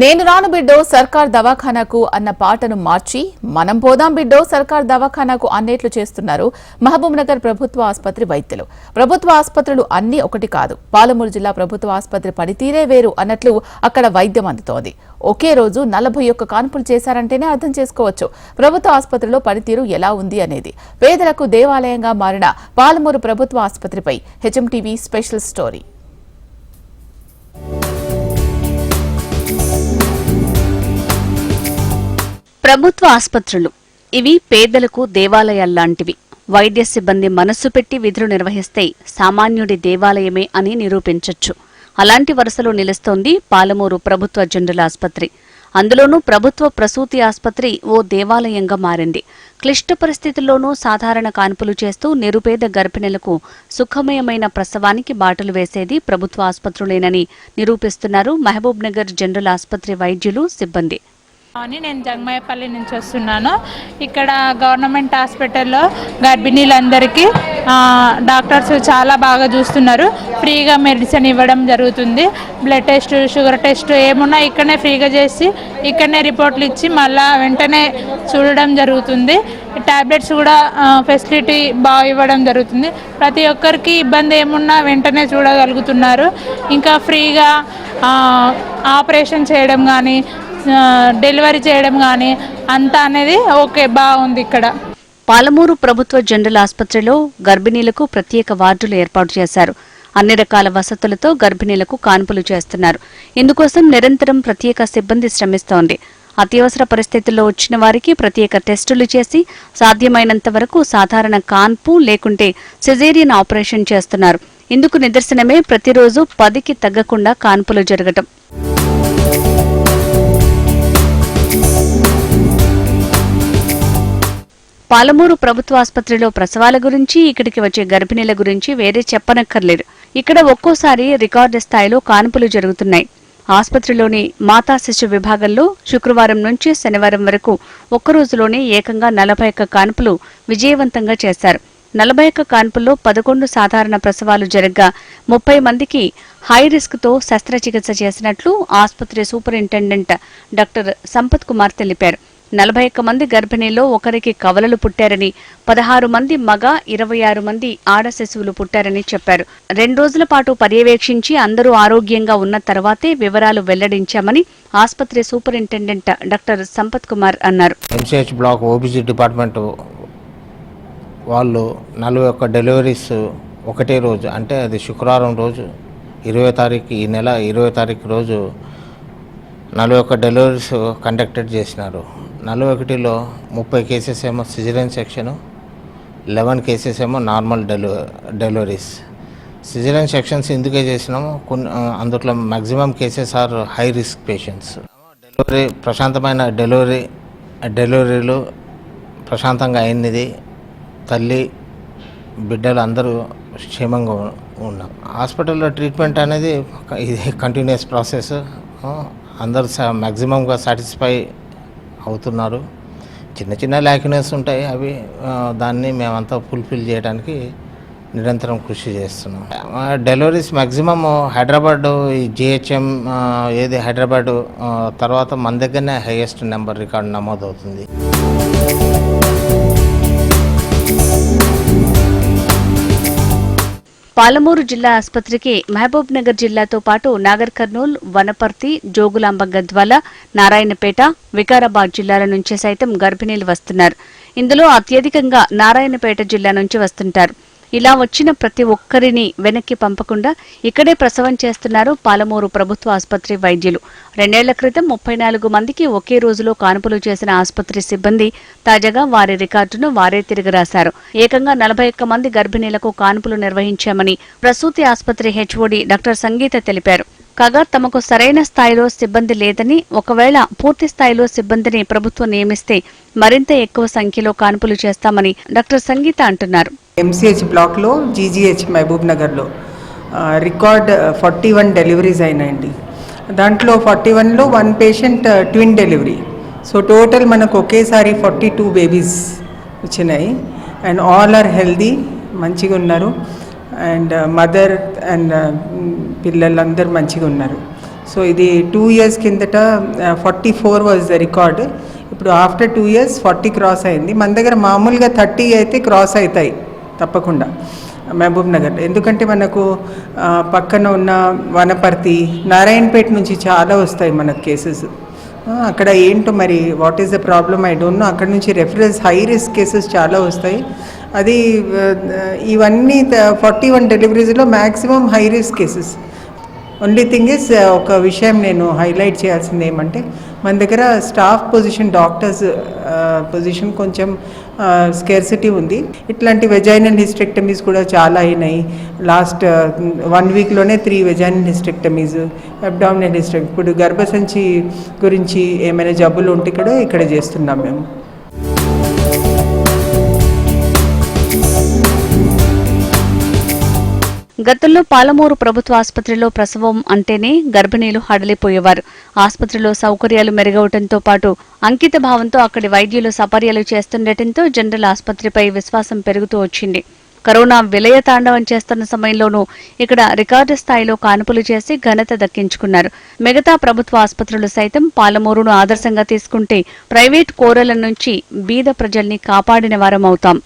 నేను రాను బిడ్డో సర్కార్ దవాఖానాకు అన్న పాటను మార్చి మనం పోదాం బిడ్డో సర్కార్ దవాఖానాకు అన్నేట్లు చేస్తున్నారు మహబూబ్ నగర్ ప్రభుత్వ ఆసుపత్రి వైద్యులు. ప్రభుత్వ ఆసుపత్రులు అన్ని ఒకటి కాదు. పాలమూరు జిల్లా ప్రభుత్వ ఆసుపత్రి పనితీరే వేరు అన్నట్లు అక్కడ వైద్యం అందుతోంది. ఒకే రోజు నలభై ఒక్క కాన్పులు చేశారంటేనే అర్థం చేసుకోవచ్చు. ప్రభుత్వ ఆసుపత్రిలో పనితీరు ఎలా ఉంది అనేది. పేదలకు దేవాలయంగా మారిన పాలమూరు ప్రభుత్వ ఆసుపత్రిపై హెచ్ఎంటీవీ స్పెషల్ స్టోరీ. ప్రభుత్వ ఆసుపత్రులు. ఇవి పేదలకు దేవాలయాల్లాంటివి. వైద్య సిబ్బంది మనస్సు పెట్టి విధులు నిర్వహిస్తే సామాన్యుడి దేవాలయమే అని నిరూపించొచ్చు. అలాంటి వరుసలో నిలుస్తోంది పాలమూరు ప్రభుత్వ జనరల్ ఆసుపత్రి. అందులోనూ ప్రభుత్వ ప్రసూతి ఆసుపత్రి ఓ దేవాలయంగా మారింది. క్లిష్ట పరిస్థితుల్లోనూ సాధారణ కాన్పులు చేస్తూ నిరుపేద గర్భిణులకు సుఖమయమైన ప్రసవానికి బాటలు వేసేది ప్రభుత్వ ఆసుపత్రులేనని నిరూపిస్తున్నారు మహబూబ్ నగర్ జనరల్ ఆసుపత్రి వైద్యులు సిబ్బంది. అని నేను జంగమాయపల్లి నుంచి వస్తున్నాను. ఇక్కడ గవర్నమెంట్ హాస్పిటల్లో గర్భిణీలందరికీ డాక్టర్స్ చాలా బాగా చూస్తున్నారు. ఫ్రీగా మెడిసిన్ ఇవ్వడం జరుగుతుంది. బ్లడ్ టెస్ట్ షుగర్ టెస్ట్ ఏమున్నా ఇక్కడనే ఫ్రీగా చేసి ఇక్కడనే రిపోర్ట్లు ఇచ్చి మళ్ళా వెంటనే చూడడం జరుగుతుంది. టాబ్లెట్స్ కూడా ఫెసిలిటీ బాగా ఇవ్వడం జరుగుతుంది. ప్రతి ఒక్కరికి ఇబ్బంది ఏమున్నా వెంటనే చూడగలుగుతున్నారు. ఇంకా ఫ్రీగా ఆపరేషన్ చేయడం కానీ డెలివరీ చేయడం కానీ అంతా అనేది ఓకే బాగుంది ఇక్కడ. పాలమూరు ప్రభుత్వ జనరల్ ఆసుపత్రిలో గర్భిణీలకు ప్రత్యేక వార్డులు ఏర్పాటు చేశారు. అన్ని రకాల వసతులతో గర్భిణీలకు కాన్పులు చేస్తున్నారు. ఇందుకోసం నిరంతరం ప్రత్యేక సిబ్బంది శ్రమిస్తోంది. అత్యవసర పరిస్థితుల్లో వచ్చిన వారికి ప్రత్యేక టెస్టులు చేసి సాధ్యమైనంత వరకు సాధారణ కాన్పు లేకుంటే సిజేరియన్ ఆపరేషన్ చేస్తున్నారు. ఇందుకు నిదర్శనమే ప్రతిరోజు పదికి తగ్గకుండా కాన్పులు జరగటం. పాలమూరు ప్రభుత్వ ఆసుపత్రిలో ప్రసవాల గురించి ఇక్కడికి వచ్చే గర్భిణీల గురించి వేరే చెప్పనక్కర్లేదు. ఇక్కడ ఒక్కోసారి రికార్డు స్థాయిలో కాన్పులు జరుగుతున్నాయి. ఆసుపత్రిలోని మాతా శిశు విభాగంలో శుక్రవారం నుంచి శనివారం వరకు ఒక్క రోజులోనే ఏకంగా నలభై ఒక్క కాన్పులు విజయవంతంగా చేశారు. నలభై ఒక్క కాన్పుల్లో పదకొండు సాధారణ ప్రసవాలు జరగ్గా ముప్పై మందికి హై రిస్క్తో శస్త్రచికిత్స చేసినట్లు ఆసుపత్రి సూపరింటెండెంట్ డాక్టర్ సంపత్ కుమార్ తెలిపారు. నలభై ఒక్క మంది గర్భిణీల్లో ఒకరికి కవలలు పుట్టారని పదహారు మంది మగ ఇరవై ఆరు మంది ఆడ శిశువులు పుట్టారని చెప్పారు. రెండు రోజుల పాటు పర్యవేక్షించి అందరూ ఆరోగ్యంగా ఉన్న తర్వాతే వివరాలు వెల్లడించామని ఆసుపత్రి సూపరింటెండెంట్ డాక్టర్ సంపత్ కుమార్ అన్నారు. ఎంసీహెచ్ బ్లాక్ ఓబీసీ డిపార్ట్మెంట్ వాళ్ళు నలభై ఒక్క డెలివరీస్ ఒకటే రోజు అంటే అది శుక్రవారం రోజు ఇరవై తారీఖు ఈ నెల ఇరవై తారీఖు రోజు నలభై ఒక డెలివరీస్ కండక్టెడ్ చేసినారు. నలభై ఒకటిలో ముప్పై కేసెస్ ఏమో సిజరన్ సెక్షను లెవెన్ కేసెస్ ఏమో నార్మల్ డెలి డెలివరీస్ సిజరన్ సెక్షన్స్ ఎందుకే చేసినాము. కొన్ని అందులో maximum cases are high risk patients delivery ప్రశాంతమైన డెలివరీ డెలివరీలు ప్రశాంతంగా అయినది. తల్లి బిడ్డలు అందరూ క్షేమంగా ఉన్నాం హాస్పిటల్లో ట్రీట్మెంట్ అనేది ఇది కంటిన్యూస్ ప్రాసెస్ అందరు మ్యాక్సిమంగా సాటిస్ఫై అవుతున్నారు. చిన్న చిన్న ల్యాకినెస్ ఉంటాయి. అవి దాన్ని మేమంతా ఫుల్ఫిల్ చేయడానికి నిరంతరం కృషి చేస్తున్నాం. డెలివరీస్ మ్యాక్సిమమ్ హైదరాబాద్ ఈ జిహెచ్ఎం ఏది హైదరాబాద్ తర్వాత మన దగ్గరనే హైయెస్ట్ నెంబర్ రికార్డ్ నమోదవుతుంది. పాలమూరు జిల్లా ఆసుపత్రికి మహబూబ్ నగర్ జిల్లాతో పాటు నాగర్ కర్నూల్ వనపర్తి జోగులాంబ గద్వాల నారాయణపేట వికారాబాద్ జిల్లాల నుంచి సైతం గర్భిణీలు వస్తున్నారు. ఇందులో అత్యధికంగా నారాయణపేట జిల్లా నుంచి వస్తుంటారు. ఇలా వచ్చిన ప్రతి ఒక్కరిని వెనక్కి పంపకుండా ఇక్కడే ప్రసవం చేస్తున్నారు పాలమూరు ప్రభుత్వ ఆసుపత్రి వైద్యులు. రెండేళ్ళ క్రితం ముప్పై నాలుగు మందికి ఒకే రోజులో కాన్పులు చేసిన ఆసుపత్రి సిబ్బంది తాజాగా వారి రికార్డును వారే తిరగరాశారు ఏకంగా నలభై ఒక్క మంది గర్భిణీలకు కాన్పులు నిర్వహించామని ప్రసూతి ఆసుపత్రి హెచ్ఓడి డాక్టర్ సంగీత తెలిపారు. కాగా తమకు సరైన స్థాయిలో సిబ్బంది లేదని ఒకవేళ పూర్తి స్థాయిలో సిబ్బందిని ప్రభుత్వం నియమిస్తే మరింత ఎక్కువ సంఖ్యలో కాన్పులు చేస్తామని డాక్టర్ సంగీత అంటున్నారు. ఎంసీహెచ్ బ్లాక్లో జీజీహెచ్ మహబూబ్ నగర్లో. రికార్డ్ ఫార్టీ వన్ డెలివరీస్ అయినాయండి. దాంట్లో ఫార్టీ వన్లో one patient twin delivery. So total మనకు ఒకేసారి ఫార్టీ టూ బేబీస్ వచ్చినాయి. అండ్ ఆల్ ఆర్ హెల్దీ మంచిగా ఉన్నారు. అండ్ మదర్ అండ్ పిల్లలందరూ మంచిగా ఉన్నారు. సో ఇది టూ ఇయర్స్ కిందట forty four was the record. ఇప్పుడు after two years forty cross అయింది. మన దగ్గర మామూలుగా థర్టీ అయితే క్రాస్ అవుతాయి. తప్పకుండా. మహబూబ్ నగర్. ఎందుకంటే మనకు పక్కన ఉన్న వనపర్తి నారాయణపేట నుంచి చాలా వస్తాయి మనకు కేసెస్. అక్కడ ఏంటో మరి what is the problem I don't know అక్కడ నుంచి రెఫరెన్స్ హై రిస్క్ కేసెస్ చాలా వస్తాయి. అది ఇవన్నీ forty one డెలివరీస్లో maximum high risk cases only thing is ఒక విషయం నేను హైలైట్ చేయాల్సింది ఏమంటే మన దగ్గర స్టాఫ్ పొజిషన్ డాక్టర్స్ పొజిషన్ కొంచెం uh, స్కేర్సిటీ ఉంది. ఇట్లాంటి వెజైనల్ హిస్టెక్టమీస్ కూడా చాలా అయినాయి. లాస్ట్ వన్ వీక్లోనే త్రీ వెజైనల్ హిస్టెక్టమీస్ అబ్డామినల్ హిస్టెక్ ఇప్పుడు గర్భసంచి గురించి ఏమైనా జబ్బులు ఉంటే కూడా ఇక్కడ చేస్తున్నాం మేము. గతంలో పాలమూరు ప్రభుత్వ ఆసుపత్రిలో ప్రసవం అంటేనే గర్భిణీలు హడలిపోయేవారు. ఆసుపత్రిలో సౌకర్యాలు మెరుగవటంతో పాటు అంకిత భావంతో అక్కడి వైద్యులు సపర్యలు చేస్తుండటంతో జనరల్ ఆసుపత్రిపై విశ్వాసం పెరుగుతూ వచ్చింది. కరోనా విలయ తాండవం చేస్తున్న సమయంలోనూ ఇక్కడ రికార్డు స్థాయిలో కానుపులు చేసి ఘనత దక్కించుకున్నారు. మిగతా ప్రభుత్వ ఆసుపత్రులు సైతం పాలమూరును ఆదర్శంగా తీసుకుంటే ప్రైవేట్ కోరల నుంచి బీద ప్రజల్ని కాపాడిన వారం అవుతాం